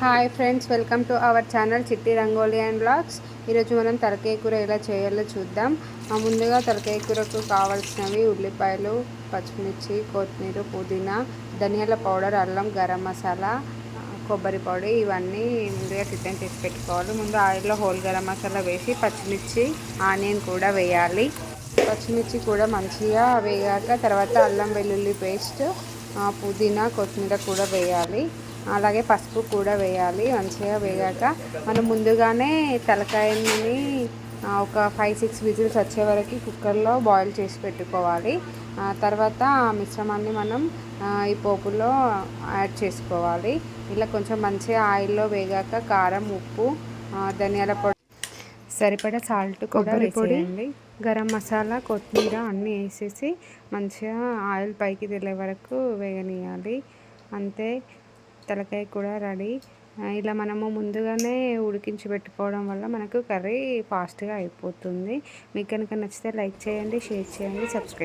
Hi friends welcome to our channel Chitti Rangoli and blogs ఈరోజు మనం తలకాయ కూర ఎలా చేయాలో చూద్దాం. ముందుగా తలకాయ కూరకు కావాల్సినవి ఉల్లిపాయలు పచ్చిమిర్చి కొత్తిమీర పుదీనా ధనియాల పౌడర్ అల్లం గరం మసాలా కొబ్బరి పౌడర్ ఇవన్నీ ముందుగా కిచెన్ చేసి పెట్టుకోవాలి. ముందు ఆయిల్లో హోల్ గరం మసాలా వేసి పచ్చిమిర్చి ఆనియన్ కూడా వేయాలి. పచ్చిమిర్చి కూడా మంచిగా వేగాక తర్వాత అల్లం వెల్లుల్లి పేస్ట్ పుదీనా కొత్తిమీర కూడా వేయాలి. అలాగే పసుపు కూడా వేయాలి. మంచిగా వేగాక మనం ముందుగానే తలకాయని ఒక ఫైవ్ సిక్స్ విజిల్స్ వచ్చే వరకు కుక్కర్లో బాయిల్ చేసి పెట్టుకోవాలి. ఆ, తర్వాత ఆ మిశ్రమాన్ని మనం ఈ పోపులో యాడ్ చేసుకోవాలి. ఇలా కొంచెం మంచిగా ఆయిల్లో వేగాక కారం ఉప్పు ధనియాల పొడి సరిపడా సాల్ట్ కొబ్బరి పొడి. గరం మసాలా కొత్తిమీర అన్నీ వేసేసి మంచిగా ఆయిల్ పైకి తెలియ వరకు వేగనీయాలి అంతే. తలకాయ కూడా రెడీ. ఇలా మనము ముందుగానే ఉడికించి పెట్టుకోవడం వల్ల మనకు కర్రీ ఫాస్ట్గా అయిపోతుంది. మీకు కనుక నచ్చితే లైక్ చేయండి షేర్ చేయండి సబ్స్క్రైబ్